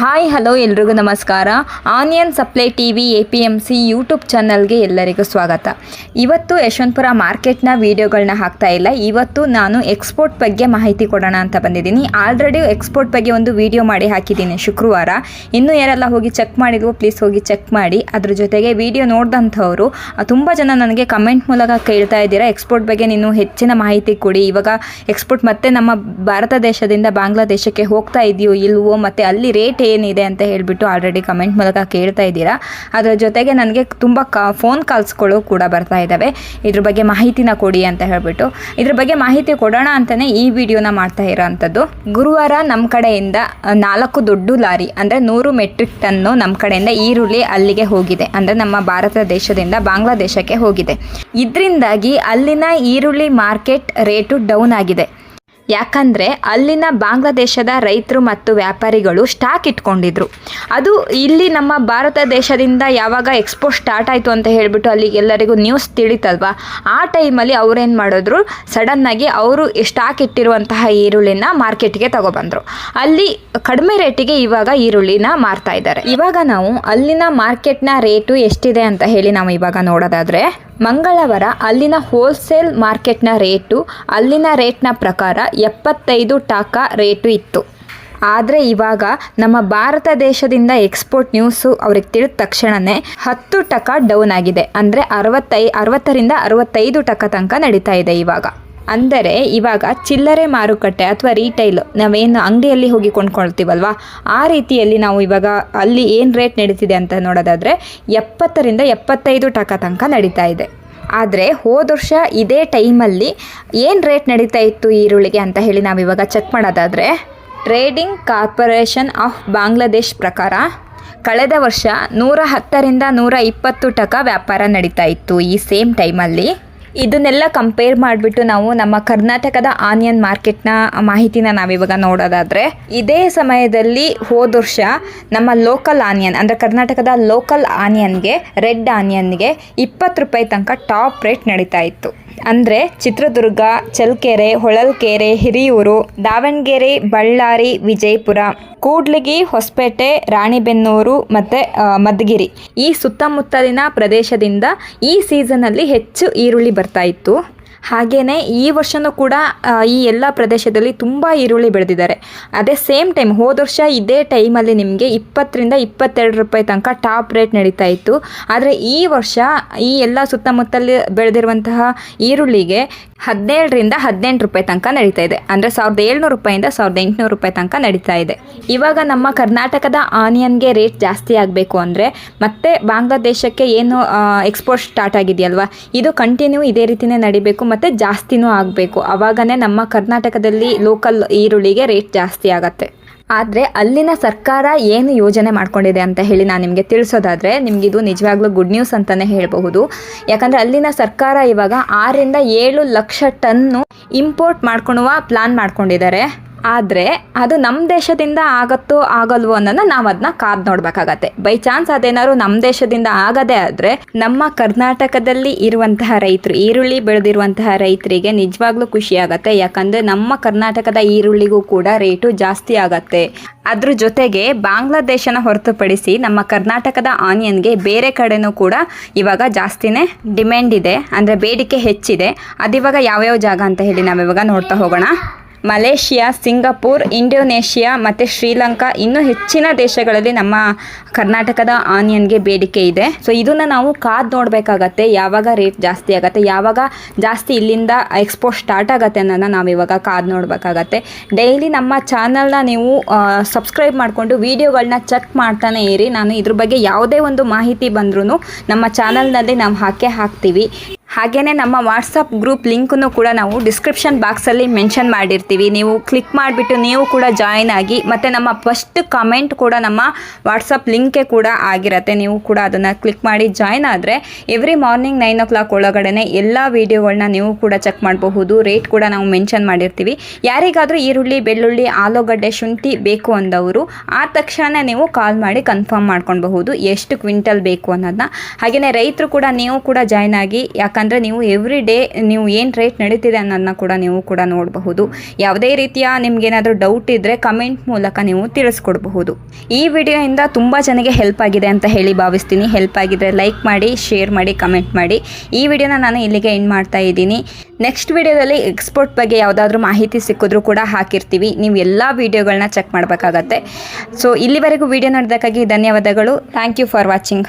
Hi, hello ಎಲ್ರಿಗೂ ನಮಸ್ಕಾರ. Onion supply T V A P M C YouTube ಚಾನಲ್ಗೆ ಎಲ್ಲರಿಗೂ ಸ್ವಾಗತ. ಇವತ್ತು ಯಶವಂತಪುರ ಮಾರ್ಕೆಟ್ನ ವೀಡಿಯೋಗಳನ್ನ ಹಾಕ್ತಾ ಇಲ್ಲ. ಇವತ್ತು ನಾನು ಎಕ್ಸ್ಪೋರ್ಟ್ ಬಗ್ಗೆ ಮಾಹಿತಿ ಕೊಡೋಣ ಅಂತ ಬಂದಿದ್ದೀನಿ. ಆಲ್ರೆಡಿ ಎಕ್ಸ್ಪೋರ್ಟ್ ಬಗ್ಗೆ ಒಂದು ವಿಡಿಯೋ ಮಾಡಿ ಹಾಕಿದ್ದೀನಿ ಶುಕ್ರವಾರ. ಇನ್ನೂ ಯಾರೆಲ್ಲ ಹೋಗಿ ಚೆಕ್ ಮಾಡಿದ್ವೋ ಪ್ಲೀಸ್ ಹೋಗಿ ಚೆಕ್ ಮಾಡಿ. ಅದ್ರ ಜೊತೆಗೆ ವಿಡಿಯೋ ನೋಡಿದಂಥವ್ರು ತುಂಬ ಜನ ನನಗೆ ಕಮೆಂಟ್ ಮೂಲಕ ಕೇಳ್ತಾ ಇದ್ದೀರಾ. ಎಕ್ಸ್ಪೋರ್ಟ್ ಬಗ್ಗೆ ನೀನು ಹೆಚ್ಚಿನ ಮಾಹಿತಿ ಕೊಡಿ. ಇವಾಗ ಎಕ್ಸ್ಪೋರ್ಟ್ ಮತ್ತೆ ನಮ್ಮ ಭಾರತ ದೇಶದಿಂದ ಬಾಂಗ್ಲಾದೇಶಕ್ಕೆ ಹೋಗ್ತಾ ಇದೆಯೋ, ಇಲ್ವೋ, ಮತ್ತು ಅಲ್ಲಿ ರೇಟ್ ಏನಿದೆ ಅಂತ ಹೇಳಿಬಿಟ್ಟು ಆಲ್ರೆಡಿ ಕಮೆಂಟ್ ಮೂಲಕ ಕೇಳ್ತಾ ಇದ್ದೀರಾ. ಅದರ ಜೊತೆಗೆ ನನಗೆ ತುಂಬ ಕಾ ಫೋನ್ ಕಾಲ್ಸ್ಗಳು ಕೂಡ ಬರ್ತಾ ಇದ್ದಾವೆ ಇದ್ರ ಬಗ್ಗೆ ಮಾಹಿತಿನ ಕೊಡಿ ಅಂತ ಹೇಳಿಬಿಟ್ಟು. ಇದ್ರ ಬಗ್ಗೆ ಮಾಹಿತಿ ಕೊಡೋಣ ಅಂತಲೇ ಈ ವಿಡಿಯೋನ ಮಾಡ್ತಾ ಇರೋವಂಥದ್ದು ಗುರುವಾರ ನಮ್ಮ ಕಡೆಯಿಂದ ನಾಲ್ಕು ದೊಡ್ಡ ಲಾರಿ, ಅಂದರೆ ನೂರು ಮೆಟ್ರಿಕ್ ಟನ್ನು ನಮ್ಮ ಕಡೆಯಿಂದ ಈರುಳ್ಳಿ ಅಲ್ಲಿಗೆ ಹೋಗಿದೆ. ಅಂದರೆ ನಮ್ಮ ಭಾರತ ದೇಶದಿಂದ ಬಾಂಗ್ಲಾದೇಶಕ್ಕೆ ಹೋಗಿದೆ. ಇದರಿಂದಾಗಿ ಅಲ್ಲಿನ ಈರುಳ್ಳಿ ಮಾರ್ಕೆಟ್ ರೇಟು ಡೌನ್ ಆಗಿದೆ. ಯಾಕಂದರೆ ಅಲ್ಲಿನ ಬಾಂಗ್ಲಾದೇಶದ ರೈತರು ಮತ್ತು ವ್ಯಾಪಾರಿಗಳು ಸ್ಟಾಕ್ ಇಟ್ಕೊಂಡಿದ್ರು. ಅದು ಇಲ್ಲಿ ನಮ್ಮ ಭಾರತ ದೇಶದಿಂದ ಯಾವಾಗ ಎಕ್ಸ್ಪೋರ್ಟ್ ಸ್ಟಾರ್ಟ್ ಆಯಿತು ಅಂತ ಹೇಳಿಬಿಟ್ಟು ಅಲ್ಲಿ ಎಲ್ಲರಿಗೂ ನ್ಯೂಸ್ ತಿಳಿತಲ್ವಾ? ಆ ಟೈಮಲ್ಲಿ ಅವ್ರೇನು ಮಾಡಿದ್ರು? ಸಡನ್ನಾಗಿ ಅವರು ಸ್ಟಾಕ್ ಇಟ್ಟಿರುವಂತಹ ಈರುಳ್ಳಿನ ಮಾರ್ಕೆಟ್ಗೆ ತಗೊಬಂದರು. ಅಲ್ಲಿ ಕಡಿಮೆ ರೇಟಿಗೆ ಇವಾಗ ಈರುಳ್ಳಿನ ಮಾರ್ತಾ ಇದ್ದಾರೆ. ಇವಾಗ ನಾವು ಅಲ್ಲಿನ ಮಾರ್ಕೆಟ್ನ ರೇಟು ಎಷ್ಟಿದೆ ಅಂತ ಹೇಳಿ ನಾವು ಇವಾಗ ನೋಡೋದಾದರೆ, ಮಂಗಳವಾರ ಅಲ್ಲಿನ ಹೋಲ್ಸೇಲ್ ಮಾರ್ಕೆಟ್ನ ರೇಟು ಅಲ್ಲಿನ ರೇಟ್ನ ಪ್ರಕಾರ ಎಪ್ಪತ್ತೈದು ಟಾಕಾ ರೇಟು ಇತ್ತು. ಆದರೆ ಇವಾಗ ನಮ್ಮ ಭಾರತ ದೇಶದಿಂದ ಎಕ್ಸ್ಪೋರ್ಟ್ ನ್ಯೂಸು ಅವ್ರಿಗೆ ತಿಳಿದ ತಕ್ಷಣವೇ ಹತ್ತು ಟಕ ಡೌನ್ ಆಗಿದೆ. ಅಂದರೆ ಅರವತ್ತೈ, ಅರವತ್ತರಿಂದ ಅರವತ್ತೈದು ಟಕ ತನಕ ನಡೀತಾ ಇದೆ ಇವಾಗ. ಅಂದರೆ ಇವಾಗ ಚಿಲ್ಲರೆ ಮಾರುಕಟ್ಟೆ ಅಥವಾ ರೀಟೈಲ್ ನಾವೇನು ಅಂಗಡಿಯಲ್ಲಿ ಹೋಗಿ ಕೊಂಡ್ಕೊಳ್ತೀವಲ್ವಾ? ಆ ರೀತಿಯಲ್ಲಿ ನಾವು ಇವಾಗ ಅಲ್ಲಿ ಏನು ರೇಟ್ ನಡೀತಿದೆ ಅಂತ ನೋಡೋದಾದರೆ ಎಪ್ಪತ್ತರಿಂದ ಎಪ್ಪತ್ತೈದು ಟಕ ತನಕ ನಡೀತಾ ಇದೆ. ಆದರೆ ಹೋದ ವರ್ಷ ಇದೇ ಟೈಮಲ್ಲಿ ಏನು ರೇಟ್ ನಡೀತಾ ಇತ್ತು ಈರುಳ್ಳಿಗೆ ಅಂತ ಹೇಳಿ ನಾವು ಇವಾಗ ಚೆಕ್ ಮಾಡೋದಾದರೆ ಟ್ರೇಡಿಂಗ್ ಕಾರ್ಪೊರೇಷನ್ ಆಫ್ ಬಾಂಗ್ಲಾದೇಶ್ ಪ್ರಕಾರ ಕಳೆದ ವರ್ಷ ನೂರ ಹತ್ತರಿಂದ ನೂರ ಇಪ್ಪತ್ತು ಟಕ ವ್ಯಾಪಾರ ನಡೀತಾ ಇತ್ತು ಈ ಸೇಮ್ ಟೈಮಲ್ಲಿ ಇದನ್ನೆಲ್ಲ ಕಂಪೇರ್ ಮಾಡಿಬಿಟ್ಟು ನಾವು ನಮ್ಮ ಕರ್ನಾಟಕದ ಆನಿಯನ್ ಮಾರ್ಕೆಟ್ನ ಮಾಹಿತಿನ ನಾವಿವಾಗ ನೋಡೋದಾದರೆ, ಇದೇ ಸಮಯದಲ್ಲಿ ಹೋದ ವರ್ಷ ನಮ್ಮ ಲೋಕಲ್ ಆನಿಯನ್ ಅಂದರೆ ಕರ್ನಾಟಕದ ಲೋಕಲ್ ಆನಿಯನ್ಗೆ ರೆಡ್ ಆನಿಯನ್ಗೆ ಇಪ್ಪತ್ತು ರೂಪಾಯಿ ತನಕ ಟಾಪ್ ರೇಟ್ ನಡೀತಾ ಇತ್ತು. ಅಂದರೆ ಚಿತ್ರದುರ್ಗ ಚಲ್ಕೆರೆ ಹೊಳಲ್ಕೆರೆ, ಹಿರಿಯೂರು, ದಾವಣಗೆರೆ, ಬಳ್ಳಾರಿ, ವಿಜಯಪುರ ಕೂಡ್ಲಿಗಿ ಹೊಸಪೇಟೆ ರಾಣಿಬೆನ್ನೂರು ಮತ್ತು ಮದ್ಗಿರಿ. ಈ ಸುತ್ತಮುತ್ತಲಿನ ಪ್ರದೇಶದಿಂದ ಈ ಸೀಸನಲ್ಲಿ ಹೆಚ್ಚು ಈರುಳ್ಳಿ ಬರ್ತಾ ಇತ್ತು. ಹಾಗೆಯೇ ಈ ವರ್ಷನೂ ಕೂಡ ಈ ಎಲ್ಲ ಪ್ರದೇಶದಲ್ಲಿ ತುಂಬ ಈರುಳ್ಳಿ ಬೆಳೆದಿದ್ದಾರೆ. ಅದೇ ಸೇಮ್ ಟೈಮ್ ಹೋದ ವರ್ಷ ಇದೇ ಟೈಮಲ್ಲಿ ನಿಮಗೆ ಇಪ್ಪತ್ತರಿಂದ ಇಪ್ಪತ್ತೆರಡು ರೂಪಾಯಿ ತನಕ ಟಾಪ್ ರೇಟ್ ನಡೀತಾ ಇತ್ತು. ಆದರೆ ಈ ವರ್ಷ ಈ ಎಲ್ಲ ಸುತ್ತಮುತ್ತಲಿ ಬೆಳೆದಿರುವಂತಹ ಈರುಳ್ಳಿಗೆ ಹದಿನೇಳರಿಂದ ಹದಿನೆಂಟು ರೂಪಾಯಿ ತನಕ ನಡೀತಾ ಇದೆ. ಅಂದರೆ ಸಾವಿರದ ಏಳ್ನೂರು ರೂಪಾಯಿಂದ ಸಾವಿರದ ಎಂಟುನೂರು ರೂಪಾಯಿ ತನಕ ನಡೀತಾ ಇದೆ. ಇವಾಗ ನಮ್ಮ ಕರ್ನಾಟಕದ ಆನಿಯನ್ಗೆ ರೇಟ್ ಜಾಸ್ತಿ ಆಗಬೇಕು ಅಂದರೆ ಮತ್ತೆ ಬಾಂಗ್ಲಾದೇಶಕ್ಕೆ ಏನು ಎಕ್ಸ್ಪೋರ್ಟ್ ಸ್ಟಾರ್ಟ್ ಆಗಿದೆಯಲ್ವಾ? ಇದು ಕಂಟಿನ್ಯೂ ಇದೇ ರೀತಿಯೇ ನಡಿಬೇಕು ಮತ್ತು ಜಾಸ್ತಿನೂ ಆಗಬೇಕು. ಆವಾಗನೇ ನಮ್ಮ ಕರ್ನಾಟಕದಲ್ಲಿ ಲೋಕಲ್ ಈರುಳ್ಳಿಗೆ ರೇಟ್ ಜಾಸ್ತಿ ಆಗತ್ತೆ. ಆದರೆ ಅಲ್ಲಿನ ಸರ್ಕಾರ ಏನು ಯೋಜನೆ ಮಾಡ್ಕೊಂಡಿದೆ ಅಂತ ಹೇಳಿ ನಾನು ನಿಮಗೆ ತಿಳಿಸೋದಾದರೆ ನಿಮ್ಗೆ ಇದು ನಿಜವಾಗ್ಲೂ ಗುಡ್ ನ್ಯೂಸ್ ಅಂತಲೇ ಹೇಳಬಹುದು. ಯಾಕಂದರೆ ಅಲ್ಲಿನ ಸರ್ಕಾರ ಇವಾಗ ಆರರಿಂದ ಏಳು ಲಕ್ಷ ಟನ್ನು ಇಂಪೋರ್ಟ್ ಮಾಡ್ಕೊಳುವ ಪ್ಲಾನ್ ಮಾಡ್ಕೊಂಡಿದ್ದಾರೆ. ಆದರೆ ಅದು ನಮ್ಮ ದೇಶದಿಂದ ಆಗತ್ತೋ ಆಗಲ್ವೋ ಅನ್ನೋದನ್ನ ನಾವು ಅದನ್ನ ಕಾದು ನೋಡಬೇಕಾಗತ್ತೆ. ಬೈ ಚಾನ್ಸ್ ಅದೇನಾದ್ರು ನಮ್ಮ ದೇಶದಿಂದ ಆಗದೇ ಆದರೆ ನಮ್ಮ ಕರ್ನಾಟಕದಲ್ಲಿ ಇರುವಂತಹ ರೈತರು, ಈರುಳ್ಳಿ ಬೆಳೆದಿರುವಂತಹ ರೈತರಿಗೆ ನಿಜವಾಗ್ಲೂ ಖುಷಿ ಆಗತ್ತೆ. ಯಾಕಂದ್ರೆ ನಮ್ಮ ಕರ್ನಾಟಕದ ಈರುಳ್ಳಿಗೂ ಕೂಡ ರೇಟು ಜಾಸ್ತಿ ಆಗತ್ತೆ. ಅದ್ರ ಜೊತೆಗೆ ಬಾಂಗ್ಲಾದೇಶನ ಹೊರತುಪಡಿಸಿ ನಮ್ಮ ಕರ್ನಾಟಕದ ಆನಿಯನ್ಗೆ ಬೇರೆ ಕಡೆನೂ ಕೂಡ ಇವಾಗ ಜಾಸ್ತಿನೇ ಡಿಮ್ಯಾಂಡ್ ಇದೆ. ಅಂದರೆ ಬೇಡಿಕೆ ಹೆಚ್ಚಿದೆ. ಅದಿವಾಗ ಯಾವ್ಯಾವ ಜಾಗ ಅಂತ ಹೇಳಿ ನಾವಿವಾಗ ನೋಡ್ತಾ ಹೋಗೋಣ. ಮಲೇಷಿಯಾ, ಸಿಂಗಾಪುರ್, ಇಂಡೋನೇಷಿಯಾ ಮತ್ತು ಶ್ರೀಲಂಕಾ ಇನ್ನೂ ಹೆಚ್ಚಿನ ದೇಶಗಳಲ್ಲಿ ನಮ್ಮ ಕರ್ನಾಟಕದ ಆನಿಯನ್ಗೆ ಬೇಡಿಕೆ ಇದೆ. ಸೊ ಇದನ್ನು ನಾವು ಕಾದ್ ನೋಡಬೇಕಾಗತ್ತೆ. ಯಾವಾಗ ರೇಟ್ ಜಾಸ್ತಿ ಆಗುತ್ತೆ, ಯಾವಾಗ ಜಾಸ್ತಿ ಇಲ್ಲಿಂದ ಎಕ್ಸ್ಪೋರ್ಟ್ ಸ್ಟಾರ್ಟ್ ಆಗುತ್ತೆ ಅನ್ನೋದನ್ನ ನಾವು ಇವಾಗ ಕಾದು ನೋಡಬೇಕಾಗತ್ತೆ. ಡೈಲಿ ನಮ್ಮ ಚಾನಲ್ನ ನೀವು ಸಬ್ಸ್ಕ್ರೈಬ್ ಮಾಡಿಕೊಂಡು ವೀಡಿಯೋಗಳನ್ನ ಚೆಕ್ ಮಾಡ್ತಾನೆ ಇರಿ. ನಾನು ಇದ್ರ ಬಗ್ಗೆ ಯಾವುದೇ ಒಂದು ಮಾಹಿತಿ ಬಂದ್ರೂ ನಮ್ಮ ಚಾನಲ್ನಲ್ಲಿ ನಾವು ಹಾಕೇ ಹಾಕ್ತೀವಿ. ಹಾಗೆಯೇ ನಮ್ಮ ವಾಟ್ಸಪ್ ಗ್ರೂಪ್ ಲಿಂಕನ್ನು ಕೂಡ ನಾವು ಡಿಸ್ಕ್ರಿಪ್ಷನ್ ಬಾಕ್ಸಲ್ಲಿ ಮೆನ್ಷನ್ ಮಾಡಿರ್ತೀವಿ. ನೀವು ಕ್ಲಿಕ್ ಮಾಡಿಬಿಟ್ಟು ನೀವು ಕೂಡ ಜಾಯಿನ್ ಆಗಿ, ಮತ್ತು ನಮ್ಮ ಫಸ್ಟ್ ಕಮೆಂಟ್ ಕೂಡ ನಮ್ಮ ವಾಟ್ಸಪ್ ಲಿಂಕೆ ಕೂಡ ಆಗಿರತ್ತೆ. ನೀವು ಕೂಡ ಅದನ್ನು ಕ್ಲಿಕ್ ಮಾಡಿ ಜಾಯಿನ್ ಆದರೆ every morning nine o'clock ಒಳಗಡೆ ಎಲ್ಲ ವೀಡಿಯೋಗಳನ್ನ ನೀವು ಕೂಡ ಚೆಕ್ ಮಾಡಬಹುದು. ರೇಟ್ ಕೂಡ ನಾವು ಮೆನ್ಷನ್ ಮಾಡಿರ್ತೀವಿ. ಯಾರಿಗಾದರೂ ಈರುಳ್ಳಿ, ಬೆಳ್ಳುಳ್ಳಿ, ಆಲೂಗಡ್ಡೆ, ಶುಂಠಿ ಬೇಕು ಅಂದವರು, ಆ ತಕ್ಷಣ ನೀವು ಕಾಲ್ ಮಾಡಿ ಕನ್ಫರ್ಮ್ ಮಾಡ್ಕೊಳ್ಬಹುದು. ಎಷ್ಟು ಕ್ವಿಂಟಲ್ ಬೇಕು ಅನ್ನೋದನ್ನ ಹಾಗೆಯೇ ರೈತರು ಕೂಡ ನೀವು ಕೂಡ ಜಾಯ್ನ್ ಆಗಿ, ಯಾಕಂದರೆ ಯಾಕಂದರೆ ನೀವು ಎವ್ರಿ ಡೇ ನೀವು ಏನು ರೇಟ್ ನಡೀತಿದೆ ಅನ್ನೋದನ್ನ ಕೂಡ ನೀವು ಕೂಡ ನೋಡಬಹುದು. ಯಾವುದೇ ರೀತಿಯ ನಿಮಗೇನಾದರೂ ಡೌಟ್ ಇದ್ದರೆ ಕಮೆಂಟ್ ಮೂಲಕ ನೀವು ತಿಳಿಸ್ಕೊಡ್ಬಹುದು. ಈ ವಿಡಿಯೋಯಿಂದ ತುಂಬ ಜನಗೆ ಹೆಲ್ಪ್ ಆಗಿದೆ ಅಂತ ಹೇಳಿ ಭಾವಿಸ್ತೀನಿ. ಹೆಲ್ಪ್ ಆಗಿದ್ರೆ ಲೈಕ್ ಮಾಡಿ ಶೇರ್ ಮಾಡಿ ಕಮೆಂಟ್ ಮಾಡಿ. ಈ ವಿಡಿಯೋನ ನಾನು ಇಲ್ಲಿಗೆ ಎಂಡ್ ಮಾಡ್ತಾ ಇದ್ದೀನಿ. ನೆಕ್ಸ್ಟ್ ವಿಡಿಯೋದಲ್ಲಿ ಎಕ್ಸ್ಪೋರ್ಟ್ ಬಗ್ಗೆ ಯಾವುದಾದ್ರೂ ಮಾಹಿತಿ ಸಿಕ್ಕಿದ್ರೂ ಕೂಡ ಹಾಕಿರ್ತೀವಿ. ನೀವು ಎಲ್ಲ ವಿಡಿಯೋಗಳನ್ನ ಚೆಕ್ ಮಾಡಬೇಕಾಗತ್ತೆ. ಸೊ ಇಲ್ಲಿವರೆಗೂ ವಿಡಿಯೋ ನೋಡಿದಕ್ಕಾಗಿ ಧನ್ಯವಾದಗಳು. Thank you for watching